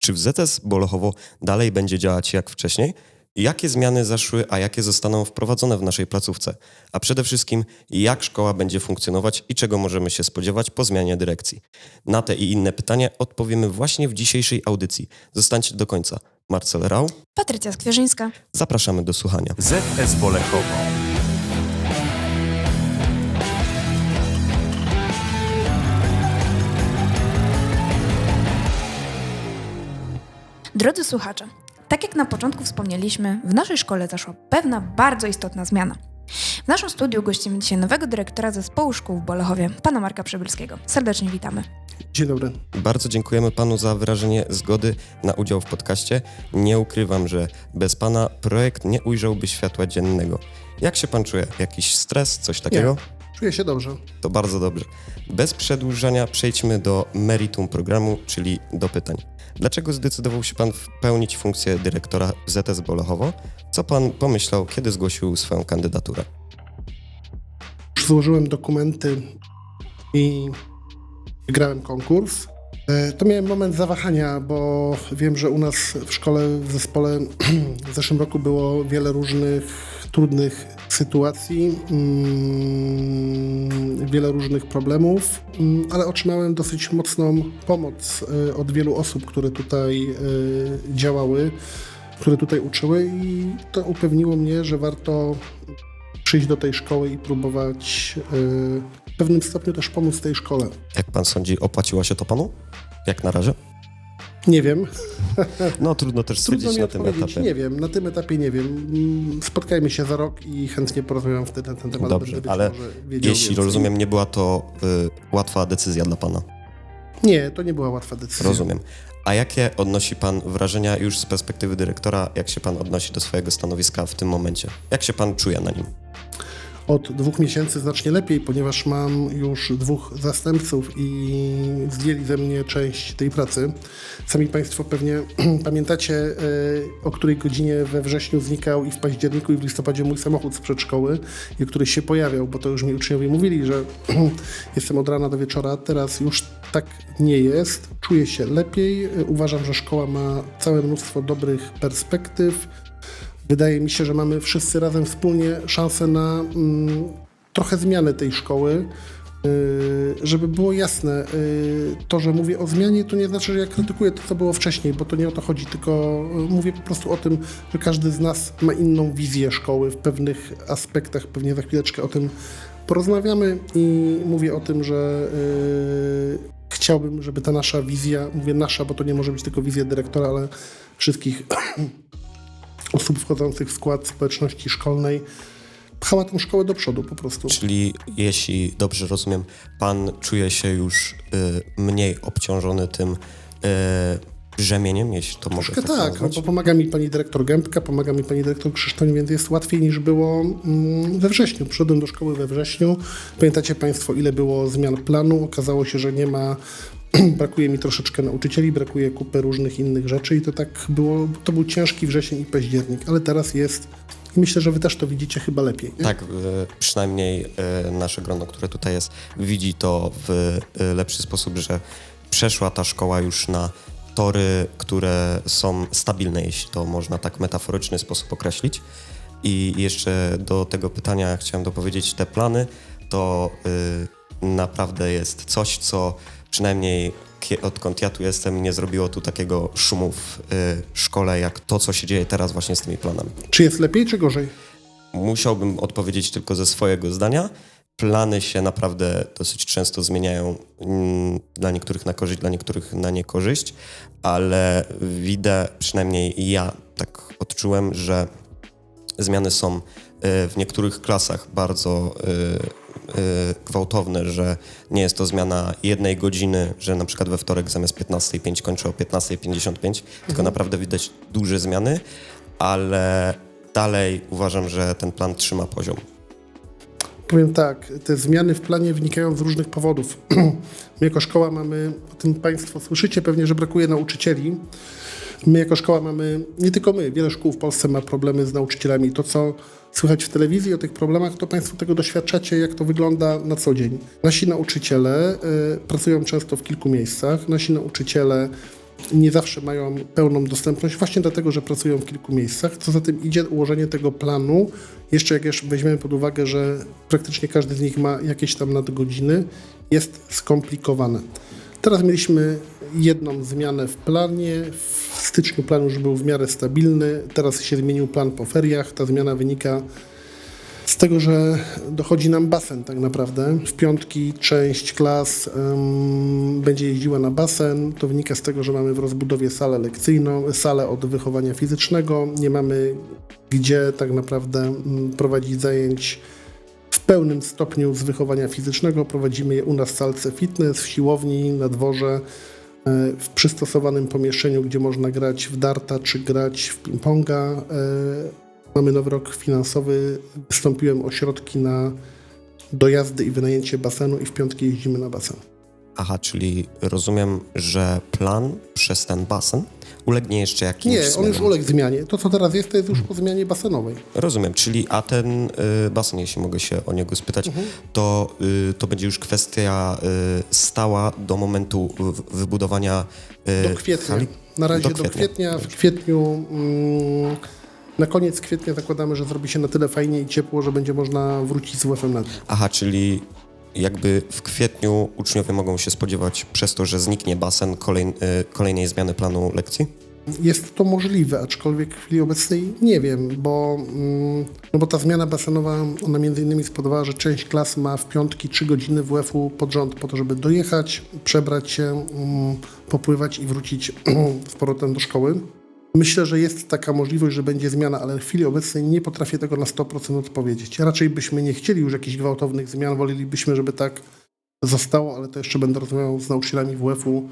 Czy w ZS Bolochowo dalej będzie działać jak wcześniej? Jakie zmiany zaszły, a jakie zostaną wprowadzone w naszej placówce? A przede wszystkim, jak szkoła będzie funkcjonować i czego możemy się spodziewać po zmianie dyrekcji? Na te i inne pytania odpowiemy właśnie w dzisiejszej audycji. Zostańcie do końca. Marcel Rau, Patrycja Skwierzyńska. zapraszamy do słuchania. ZS Bolechowo. Drodzy słuchacze, tak jak na początku wspomnieliśmy, w naszej szkole zaszła pewna bardzo istotna zmiana. W naszym studiu gościmy dzisiaj nowego dyrektora zespołu szkół w Bolechowie, pana Marka Przybylskiego. Serdecznie witamy. Dzień dobry. Bardzo dziękujemy panu za wyrażenie zgody na udział w podcaście. Nie ukrywam, że bez pana projekt nie ujrzałby światła dziennego. Jak się pan czuje? Jakiś stres, coś takiego? Czuję się dobrze. To bardzo dobrze. Bez przedłużania przejdźmy do meritum programu, czyli do pytań. Dlaczego zdecydował się pan pełnić funkcję dyrektora ZS Bolochowo? Co pan pomyślał, kiedy zgłosił swoją kandydaturę? Złożyłem dokumenty i wygrałem konkurs. E, To miałem moment zawahania, bo wiem, że u nas w szkole, w zespole w zeszłym roku było wiele różnych trudnych sytuacji, mm, wiele różnych problemów, mm, ale otrzymałem dosyć mocną pomoc e, od wielu osób, które tutaj e, działały, które tutaj uczyły i to upewniło mnie, że warto przyjść do tej szkoły i próbować pewnym stopniu też pomóc tej szkole. Jak pan sądzi, opłaciło się to panu? Jak na razie? Nie wiem, No trudno też trudno stwierdzić mi na tym etapie. nie wiem, na tym etapie nie wiem. Mm, Spotkajmy się za rok i chętnie porozmawiam wtedy na ten temat. Dobrze, ale wiedział Jeśli rozumiem, nie była to y, łatwa decyzja dla pana. Nie, to nie była łatwa decyzja. Rozumiem. A jakie odnosi pan wrażenia już z perspektywy dyrektora, jak się pan odnosi do swojego stanowiska w tym momencie? Jak się pan czuje na nim? Od dwóch miesięcy znacznie lepiej, ponieważ mam już dwóch zastępców i zdjęli ze mnie część tej pracy. Sami Państwo pewnie pamiętacie, e, o której godzinie we wrześniu znikał i w październiku i w listopadzie mój samochód z przedszkoły, i który się pojawiał, bo to już mi uczniowie mówili, że jestem od rana do wieczora. Teraz już tak nie jest. Czuję się lepiej. E, Uważam, że szkoła ma całe mnóstwo dobrych perspektyw. Wydaje mi się, że mamy wszyscy razem wspólnie szansę na mm, trochę zmianę tej szkoły. Yy, żeby było jasne, yy, to, że mówię o zmianie, to nie znaczy, że ja krytykuję to, co było wcześniej, bo to nie o to chodzi, tylko yy, mówię po prostu o tym, że każdy z nas ma inną wizję szkoły w pewnych aspektach. Pewnie za chwileczkę o tym porozmawiamy i mówię o tym, że chciałbym, żeby ta nasza wizja, mówię nasza, bo to nie może być tylko wizja dyrektora, ale wszystkich osób wchodzących w skład społeczności szkolnej pchała tą szkołę do przodu po prostu. Czyli jeśli dobrze rozumiem, pan czuje się już y, mniej obciążony tym y, brzemieniem, jeśli to Troszkę tak, tak, no bo pomaga mi pani dyrektor Gębka, pomaga mi pani dyrektor Krzysztoń, więc jest łatwiej niż było mm, we wrześniu. Przyszedłem do szkoły we wrześniu. Pamiętacie państwo, ile było zmian planu? Okazało się, że nie ma brakuje mi troszeczkę nauczycieli, brakuje kupy różnych innych rzeczy i to tak było, to był ciężki wrzesień i październik, ale teraz jest i myślę, że wy też to widzicie chyba lepiej. nie? Tak, przynajmniej y, nasze grono, które tutaj jest, widzi to w y, lepszy sposób, że przeszła ta szkoła już na tory, które są stabilne, jeśli to można tak metaforyczny sposób określić. I jeszcze do tego pytania chciałem dopowiedzieć, te plany to y, naprawdę jest coś, co przynajmniej odkąd ja tu jestem, nie zrobiło tu takiego szumu w y, szkole, jak to, co się dzieje teraz właśnie z tymi planami. Czy jest lepiej, czy gorzej? Musiałbym odpowiedzieć tylko ze swojego zdania. Plany się naprawdę dosyć często zmieniają mm, dla niektórych na korzyść, dla niektórych na niekorzyść, ale widzę, przynajmniej ja tak odczułem, że zmiany są y, w niektórych klasach bardzo y, y, gwałtowne, że nie jest to zmiana jednej godziny, że na przykład we wtorek zamiast 15.05 kończę o 15.55, tylko naprawdę widać duże zmiany, ale dalej uważam, że ten plan trzyma poziom. Powiem tak, te zmiany w planie wynikają z różnych powodów. My jako szkoła mamy, o tym Państwo słyszycie pewnie, że brakuje nauczycieli. My jako szkoła mamy, nie tylko my, wiele szkół w Polsce ma problemy z nauczycielami. To, co słychać w telewizji o tych problemach, to Państwo tego doświadczacie, jak to wygląda na co dzień. Nasi nauczyciele y, pracują często w kilku miejscach. Nasi nauczyciele nie zawsze mają pełną dostępność, właśnie dlatego, że pracują w kilku miejscach. Co za tym idzie ułożenie tego planu, jeszcze jak już weźmiemy pod uwagę, że praktycznie każdy z nich ma jakieś tam nadgodziny, jest skomplikowane. Teraz mieliśmy jedną zmianę w planie. W styczniu plan już był w miarę stabilny. Teraz się zmienił plan po feriach. Ta zmiana wynika z tego, że dochodzi nam basen tak naprawdę. W piątki część klas będzie jeździła na basen. To wynika z tego, że mamy w rozbudowie salę lekcyjną, salę od wychowania fizycznego. Nie mamy gdzie tak naprawdę mm, prowadzić zajęć w pełnym stopniu z wychowania fizycznego. Prowadzimy je u nas w salce fitness, w siłowni, na dworze, w przystosowanym pomieszczeniu, gdzie można grać w darta czy grać w ping-ponga. E, Mamy nowy rok finansowy. Wystąpiłem o środki na dojazdy i wynajęcie basenu i w piątki jeździmy na basen. Aha, czyli rozumiem, że plan przez ten basen ulegnie jeszcze jakimś Nie, on zmianom. już uległ zmianie. To, co teraz jest, to jest już po zmianie basenowej. Rozumiem, czyli a ten y, basen, jeśli mogę się o niego spytać, Mhm. to, y, to będzie już kwestia y, stała do momentu wybudowania y, Do kwietnia. hali? Na razie Do do kwietnia. kwietnia. W kwietniu, mm, na koniec kwietnia zakładamy, że zrobi się na tyle fajnie i ciepło, że będzie można wrócić z łefem na dół. Aha, czyli jakby w kwietniu uczniowie mogą się spodziewać przez to, że zniknie basen kolej, y, kolejnej zmiany planu lekcji? Jest to możliwe, aczkolwiek w chwili obecnej nie wiem, bo, mm, no bo ta zmiana basenowa, ona między innymi spowodowała, że część klas ma w piątki 3 godziny WF-u pod rząd po to, żeby dojechać, przebrać się, mm, popływać i wrócić z powrotem do szkoły. Myślę, że jest taka możliwość, że będzie zmiana, ale w chwili obecnej nie potrafię tego na 100% odpowiedzieć. Raczej byśmy nie chcieli już jakichś gwałtownych zmian, wolelibyśmy, żeby tak zostało, ale to jeszcze będę rozmawiał z nauczycielami WF-u,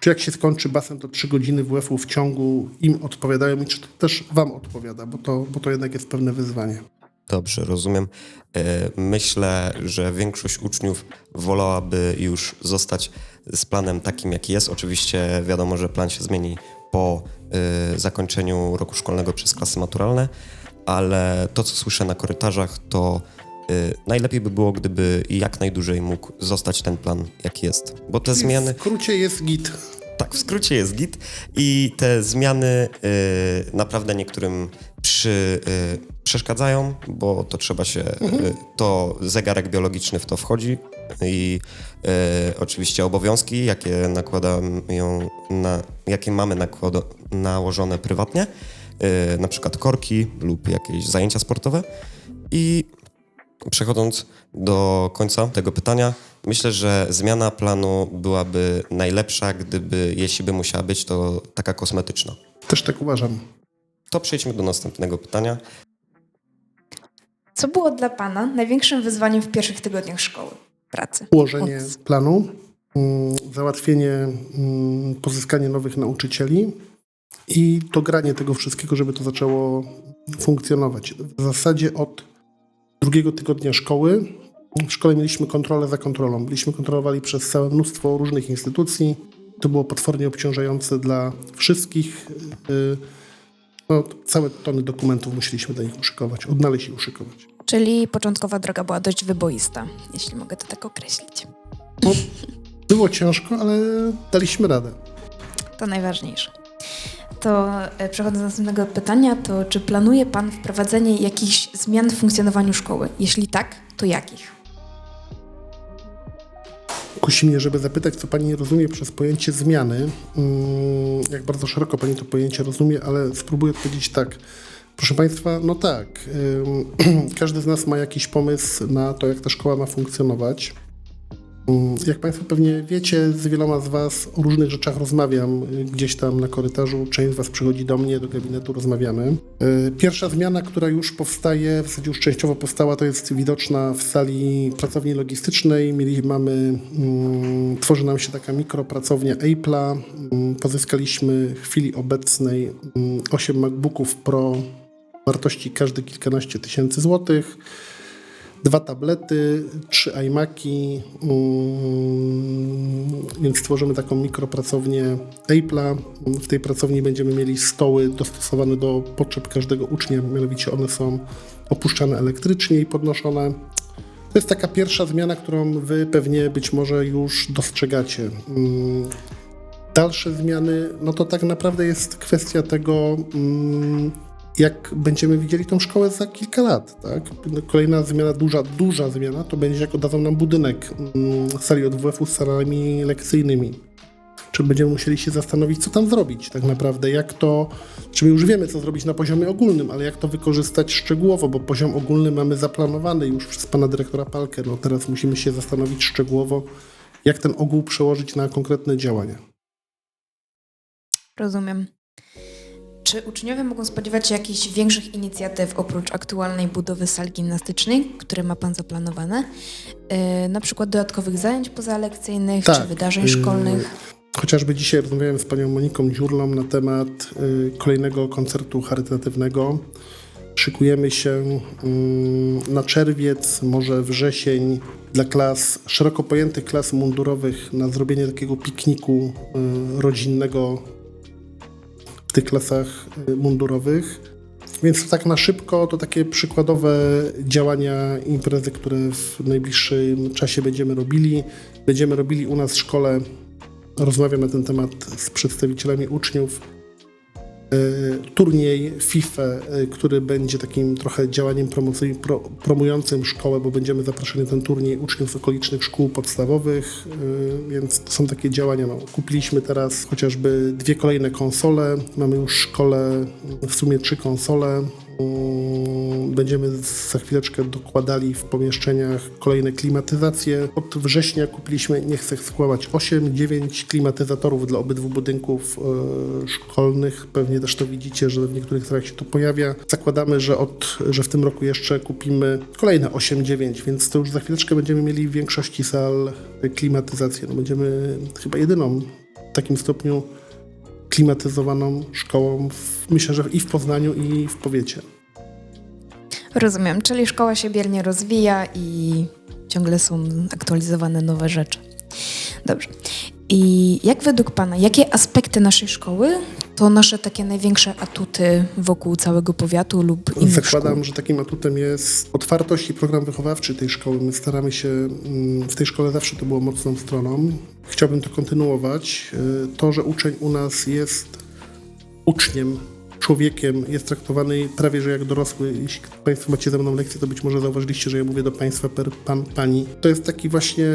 czy jak się skończy basen, to 3 godziny WF-u w ciągu im odpowiadają i czy to też Wam odpowiada, bo to, bo to jednak jest pewne wyzwanie. Dobrze, rozumiem. E, Myślę, że większość uczniów wolałaby już zostać z planem takim, jaki jest. Oczywiście wiadomo, że plan się zmieni po e, zakończeniu roku szkolnego przez klasy maturalne, ale to, co słyszę na korytarzach, to e, najlepiej by było, gdyby jak najdłużej mógł zostać ten plan, jaki jest. Bo te zmiany... W skrócie jest git. Tak, w skrócie jest git i te zmiany y, naprawdę niektórym przy, y, przeszkadzają, bo to trzeba się, y, to zegarek biologiczny w to wchodzi i y, oczywiście obowiązki, jakie nakładają, na, jakie mamy nakłado, nałożone prywatnie, y, na przykład korki lub jakieś zajęcia sportowe i Przechodząc do końca tego pytania, myślę, że zmiana planu byłaby najlepsza, gdyby, jeśli by musiała być, to taka kosmetyczna. Też tak uważam. To przejdźmy do następnego pytania. Co było dla Pana największym wyzwaniem w pierwszych tygodniach szkoły, pracy? Ułożenie Od- planu, mm, załatwienie, mm, pozyskanie nowych nauczycieli i dogranie tego wszystkiego, żeby to zaczęło funkcjonować. W zasadzie od drugiego tygodnia szkoły w szkole mieliśmy kontrolę za kontrolą. Byliśmy kontrolowali przez całe mnóstwo różnych instytucji. To było potwornie obciążające dla wszystkich. Yy, No, całe tony dokumentów musieliśmy do nich uszykować, odnaleźć i uszykować. Czyli początkowa droga była dość wyboista, jeśli mogę to tak określić. No, było ciężko, ale daliśmy radę. To najważniejsze. To e, przechodząc do następnego pytania, to czy planuje Pan wprowadzenie jakichś zmian w funkcjonowaniu szkoły? Jeśli tak, to jakich? Kusi mnie, żeby zapytać, co Pani rozumie przez pojęcie zmiany. Mm, Jak bardzo szeroko Pani to pojęcie rozumie, ale spróbuję odpowiedzieć tak. Proszę Państwa, no tak. Każdy z nas ma jakiś pomysł na to, jak ta szkoła ma funkcjonować. Jak Państwo pewnie wiecie, z wieloma z Was o różnych rzeczach rozmawiam y, gdzieś tam na korytarzu. Część z Was przychodzi do mnie, do gabinetu, rozmawiamy. Y, Pierwsza zmiana, która już powstaje, w zasadzie już częściowo powstała, to jest widoczna w sali pracowni logistycznej. Mieli, mamy, tworzy nam się taka mikropracownia Apple'a. Pozyskaliśmy w chwili obecnej mm, 8 MacBooków Pro wartości każdy kilkanaście tysięcy złotych dwa tablety, trzy iMaki, mm, więc stworzymy taką mikropracownię Apple'a. W tej pracowni będziemy mieli stoły dostosowane do potrzeb każdego ucznia, mianowicie one są opuszczane elektrycznie i podnoszone. To jest taka pierwsza zmiana, którą wy pewnie być może już dostrzegacie. Mm, dalsze zmiany, no to tak naprawdę jest kwestia tego, mm, jak będziemy widzieli tą szkołę za kilka lat. Tak? Kolejna zmiana, duża, duża zmiana, to będzie jak oddadzą nam budynek mm, sali odwf z salami lekcyjnymi. Czy będziemy musieli się zastanowić, co tam zrobić tak naprawdę, jak to, czy my już wiemy, co zrobić na poziomie ogólnym, ale jak to wykorzystać szczegółowo, bo poziom ogólny mamy zaplanowany już przez pana dyrektora Palkę, no teraz musimy się zastanowić szczegółowo, jak ten ogół przełożyć na konkretne działania. Rozumiem. Czy uczniowie mogą spodziewać się jakichś większych inicjatyw oprócz aktualnej budowy sali gimnastycznej, które ma Pan zaplanowane? Yy, na przykład dodatkowych zajęć pozalekcyjnych czy wydarzeń y, szkolnych? Chociażby dzisiaj rozmawiałem z panią Moniką Dziurlą na temat y, kolejnego koncertu charytatywnego. Szykujemy się y, na czerwiec, może wrzesień dla klas, szeroko pojętych klas mundurowych na zrobienie takiego pikniku rodzinnego w tych klasach y, mundurowych. Więc tak na szybko to takie przykładowe działania, imprezy, które w najbliższym czasie będziemy robili. Będziemy robili u nas w szkole, rozmawiam na ten temat z przedstawicielami uczniów, turniej FIFA, e, który będzie takim trochę działaniem pro, promującym szkołę, bo będziemy zapraszali na ten turniej uczniów z okolicznych szkół podstawowych, e, więc to są takie działania. No, kupiliśmy teraz chociażby dwie kolejne konsole, mamy już w szkole w sumie trzy konsole, będziemy za chwileczkę dokładali w pomieszczeniach kolejne klimatyzacje. Od września kupiliśmy, nie chcę skłamać, 8-9 klimatyzatorów dla obydwu budynków e, szkolnych. Pewnie też to widzicie, że w niektórych krajach się to pojawia. Zakładamy, że, od, że w tym roku jeszcze kupimy kolejne 8-9, więc to już za chwileczkę będziemy mieli w większości sal klimatyzację. No będziemy chyba jedyną w takim stopniu klimatyzowaną szkołą, w, myślę, że i w Poznaniu, i w powiecie. Rozumiem, czyli szkoła się biernie rozwija i ciągle są aktualizowane nowe rzeczy. Dobrze. I jak według Pana, jakie aspekty naszej szkoły to nasze takie największe atuty wokół całego powiatu lub innych Zakładam, szkół? że takim atutem jest otwartość i program wychowawczy tej szkoły. My staramy się, mm, w tej szkole zawsze to było mocną stroną. Chciałbym to kontynuować. Y, to, że uczeń u nas jest uczniem, człowiekiem, jest traktowany prawie że jak dorosły. Jeśli Państwo macie ze mną lekcję, to być może zauważyliście, że ja mówię do Państwa per pan, pani. To jest taki właśnie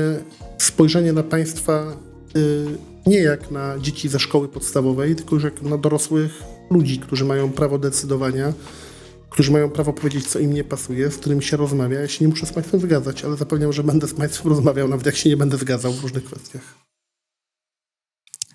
spojrzenie na Państwa y, nie jak na dzieci ze szkoły podstawowej, tylko już jak na dorosłych ludzi, którzy mają prawo decydowania, którzy mają prawo powiedzieć, co im nie pasuje, z którymi się rozmawia. Ja się nie muszę z Państwem zgadzać, ale zapewniam, że będę z Państwem rozmawiał, nawet jak się nie będę zgadzał w różnych kwestiach.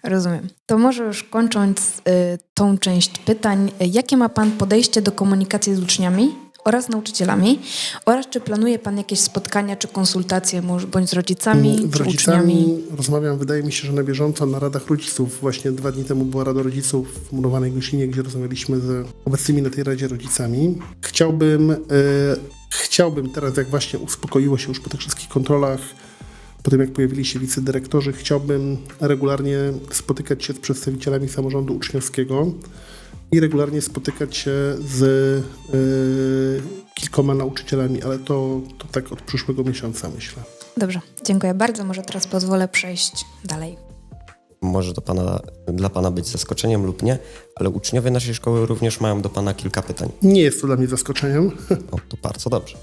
Rozumiem. To może już kończąc y, tą część pytań, y, jakie ma Pan podejście do komunikacji z uczniami oraz nauczycielami oraz czy planuje Pan jakieś spotkania czy konsultacje może bądź z rodzicami Mm, Z rodzicami uczniami? rozmawiam, wydaje mi się, że na bieżąco na radach rodziców. Właśnie dwa dni temu była Rada Rodziców w Murowanej Gościnie, gdzie rozmawialiśmy z obecnymi na tej Radzie rodzicami. Chciałbym, e, chciałbym teraz, jak właśnie uspokoiło się już po tych wszystkich kontrolach, po tym jak pojawili się wicedyrektorzy, chciałbym regularnie spotykać się z przedstawicielami samorządu uczniowskiego i regularnie spotykać się z e, kilkoma nauczycielami, ale to, to tak od przyszłego miesiąca myślę. Dobrze, dziękuję bardzo. Może teraz pozwolę przejść dalej. Może to pana, dla Pana być zaskoczeniem lub nie, ale uczniowie naszej szkoły również mają do Pana kilka pytań. Nie jest to dla mnie zaskoczeniem. O, to bardzo dobrze.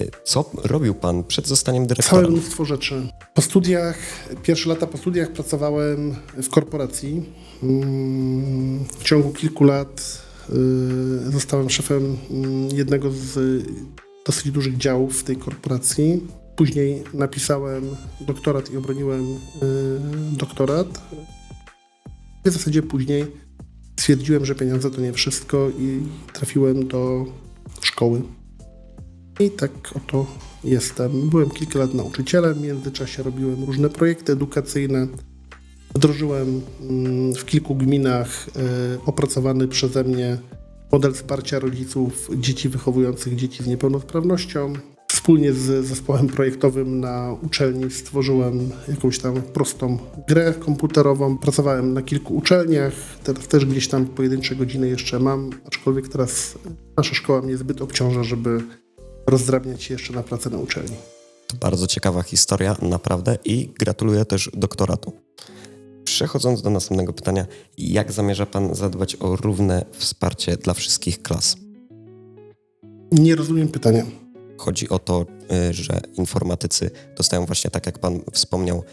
Y, Co robił Pan przed zostaniem Całe dyrektorem? mnóstwo rzeczy. Po studiach, pierwsze lata po studiach pracowałem w korporacji. Mm, W ciągu kilku lat y, zostałem szefem mm, jednego z dosyć dużych działów w tej korporacji. Później napisałem doktorat i obroniłem y, doktorat. W zasadzie później stwierdziłem, że pieniądze to nie wszystko i trafiłem do szkoły. I tak oto jestem. Byłem kilka lat nauczycielem, w międzyczasie robiłem różne projekty edukacyjne. Wdrożyłem mm, w kilku gminach e, opracowany przeze mnie model wsparcia rodziców dzieci wychowujących dzieci z niepełnosprawnością. Wspólnie z zespołem projektowym na uczelni stworzyłem jakąś tam prostą grę komputerową. Pracowałem na kilku uczelniach, teraz też gdzieś tam pojedyncze godziny jeszcze mam, aczkolwiek teraz nasza szkoła mnie zbyt obciąża, żeby rozdrabniać się jeszcze na pracę na uczelni. To bardzo ciekawa historia, naprawdę, i gratuluję też doktoratu. Przechodząc do następnego pytania, jak zamierza Pan zadbać o równe wsparcie dla wszystkich klas? Nie rozumiem pytania. Chodzi o to, y, że informatycy dostają właśnie, tak jak Pan wspomniał,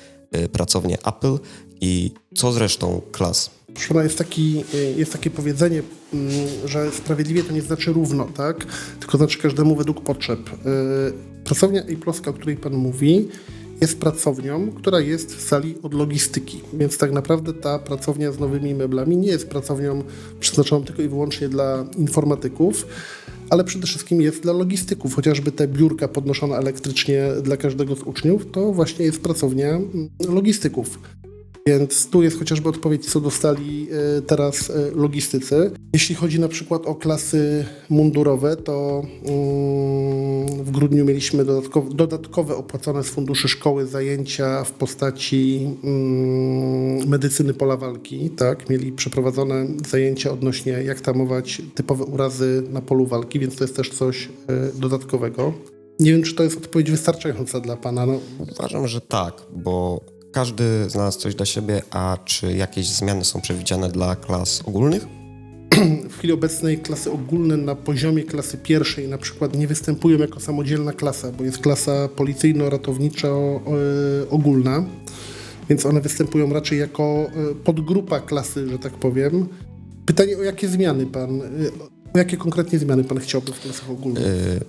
pracownię Apple i co z resztą klas? Proszę jest, taki, y, jest takie powiedzenie, mm, że sprawiedliwie to nie znaczy równo, tak? Tylko znaczy każdemu według potrzeb. Y, Pracownia Apple'owska, o której pan mówi, jest pracownią, która jest w sali od logistyki, więc tak naprawdę ta pracownia z nowymi meblami nie jest pracownią przeznaczoną tylko i wyłącznie dla informatyków, ale przede wszystkim jest dla logistyków, chociażby te biurka podnoszone elektrycznie dla każdego z uczniów, to właśnie jest pracownia mm, logistyków. Więc tu jest chociażby odpowiedź, co dostali e, teraz e, logistycy. Jeśli chodzi na przykład o klasy mundurowe, to mm, w grudniu mieliśmy dodatkowe, opłacone z funduszy szkoły zajęcia w postaci mm, medycyny pola walki. Tak? Mieli przeprowadzone zajęcia odnośnie jak tamować typowe urazy na polu walki, więc to jest też coś e, dodatkowego. Nie wiem, czy to jest odpowiedź wystarczająca dla Pana. No, Uważam, że tak, bo każdy znalazł coś dla siebie, a czy jakieś zmiany są przewidziane dla klas ogólnych? w chwili obecnej klasy ogólne na poziomie klasy pierwszej na przykład nie występują jako samodzielna klasa, bo jest klasa policyjno-ratowniczo-ogólna, więc one występują raczej jako e, podgrupa klasy, że tak powiem. Pytanie, o jakie zmiany pan, e, o jakie konkretnie zmiany pan chciałby w klasach ogólnych? Mm,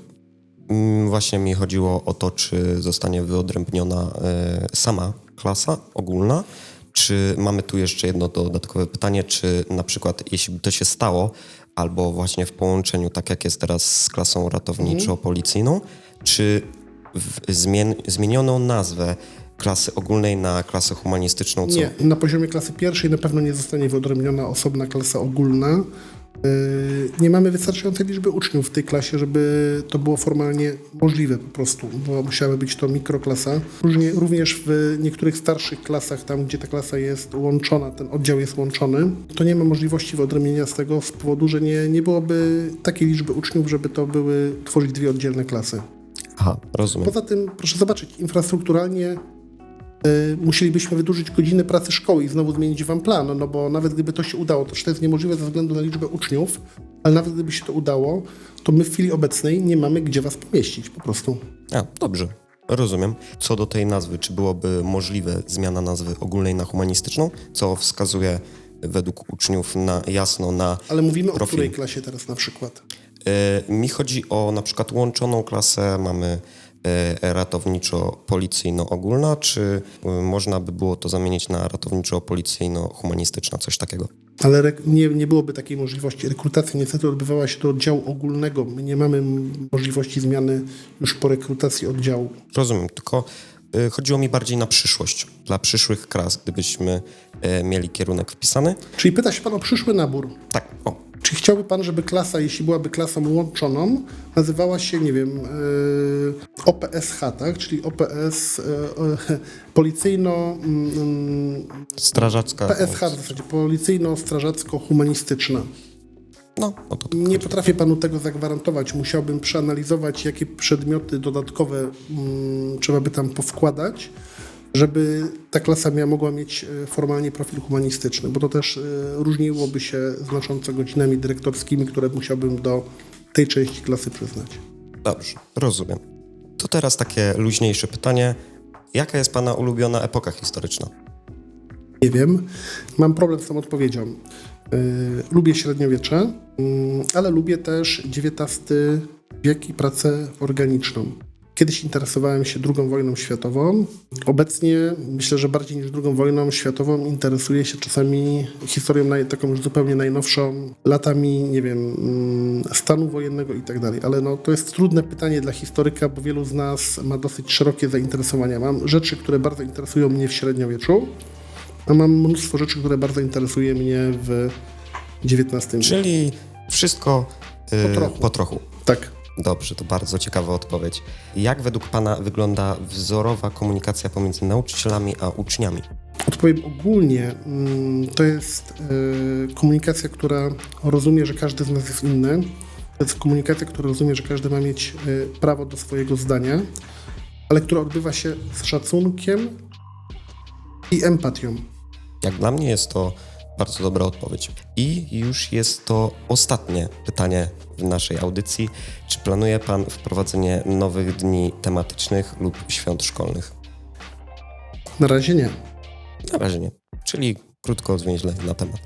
Właśnie mi chodziło o to, czy zostanie wyodrębniona e, sama klasa ogólna, czy mamy tu jeszcze jedno dodatkowe pytanie, czy na przykład jeśli by to się stało, albo właśnie w połączeniu, tak jak jest teraz z klasą ratowniczo-policyjną, czy w, zmien, zmieniono nazwę klasy ogólnej na klasę humanistyczną? Co? Nie, na poziomie klasy pierwszej na pewno nie zostanie wyodrębniona osobna klasa ogólna. Yy, Nie mamy wystarczającej liczby uczniów w tej klasie, żeby to było formalnie możliwe po prostu, bo musiałaby być to mikroklasa. Również w niektórych starszych klasach, tam gdzie ta klasa jest łączona, ten oddział jest łączony, to nie ma możliwości wyodrębnienia z tego z powodu, że nie, nie byłoby takiej liczby uczniów, żeby to były tworzyć dwie oddzielne klasy. Aha, rozumiem. Poza tym, proszę zobaczyć, infrastrukturalnie musielibyśmy wydłużyć godziny pracy szkoły i znowu zmienić wam plan, no bo nawet gdyby to się udało, to to jest niemożliwe ze względu na liczbę uczniów, ale nawet gdyby się to udało, to my w chwili obecnej nie mamy gdzie was pomieścić po prostu. A, dobrze, rozumiem. Co do tej nazwy, czy byłoby możliwe zmiana nazwy ogólnej na humanistyczną, co wskazuje według uczniów na, jasno na... Ale mówimy o Profil. której klasie teraz na przykład? E, mi chodzi o na przykład łączoną klasę, mamy ratowniczo-policyjno-ogólna, czy e, można by było to zamienić na ratowniczo-policyjno-humanistyczna, coś takiego? Ale nie, nie byłoby takiej możliwości. Rekrutacja niestety odbywała się do oddziału ogólnego. My nie mamy możliwości zmiany już po rekrutacji oddziału. Rozumiem, tylko e, chodziło mi bardziej na przyszłość, dla przyszłych klas, gdybyśmy e, mieli kierunek wpisany. Czyli pyta się pan o przyszły nabór. Tak, o, Czy chciałby pan, żeby klasa, jeśli byłaby klasą łączoną, nazywała się, nie wiem, yy, OPSH, tak? Czyli OPS yy, yy, policyjno... mm, strażacka... PSH w zasadzie, policyjno-strażacko-humanistyczna. No, o to Nie potrafię panu tego zagwarantować. Musiałbym przeanalizować, jakie przedmioty dodatkowe mm, trzeba by tam powkładać, żeby ta klasa miała, mogła mieć e, formalnie profil humanistyczny, bo to też e, różniłoby się znacząco godzinami dyrektorskimi, które musiałbym do tej części klasy przyznać. Dobrze, rozumiem. To teraz takie luźniejsze pytanie. Jaka jest Pana ulubiona epoka historyczna? Nie wiem, mam problem z tą odpowiedzią. Yy, lubię średniowiecze, yy, ale lubię też XIX wiek i pracę organiczną. Kiedyś interesowałem się II wojną światową. Obecnie myślę, że bardziej niż II wojną światową interesuję się czasami historią naj, taką już zupełnie najnowszą, latami, nie wiem, mm, stanu wojennego i tak dalej. Ale no, to jest trudne pytanie dla historyka, bo wielu z nas ma dosyć szerokie zainteresowania. Mam rzeczy, które bardzo interesują mnie w średniowieczu, a mam mnóstwo rzeczy, które bardzo interesuje mnie w XIX wieku. Czyli wszystko yy, Po trochu. po trochu. Tak. Dobrze, to bardzo ciekawa odpowiedź. Jak według Pana wygląda wzorowa komunikacja pomiędzy nauczycielami a uczniami? Odpowiem ogólnie, mm, to jest e, komunikacja, która rozumie, że każdy z nas jest inny. To jest komunikacja, która rozumie, że każdy ma mieć e, prawo do swojego zdania, ale która odbywa się z szacunkiem i empatią. Jak dla mnie jest to bardzo dobra odpowiedź. I już jest to ostatnie pytanie w naszej audycji. Czy planuje Pan wprowadzenie nowych dni tematycznych lub świąt szkolnych? Na razie nie. Na razie nie. Czyli krótko, zwięźle na temat.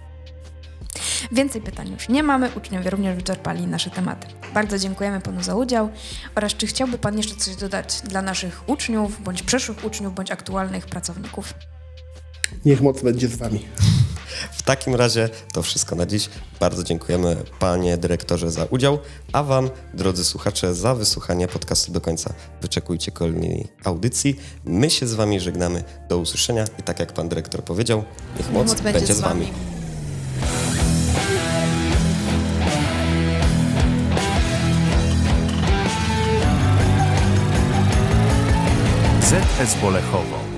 Więcej pytań już nie mamy, uczniowie również wyczerpali nasze tematy. Bardzo dziękujemy Panu za udział oraz czy chciałby Pan jeszcze coś dodać dla naszych uczniów, bądź przyszłych uczniów, bądź aktualnych pracowników? Niech moc będzie z Wami. W takim razie to wszystko na dziś. Bardzo dziękujemy panie dyrektorze za udział, a wam, drodzy słuchacze, za wysłuchanie podcastu do końca. Wyczekujcie kolejnej audycji. My się z wami żegnamy. Do usłyszenia i tak jak pan dyrektor powiedział, niech moc, będzie, z wami. ZS Bolechowo.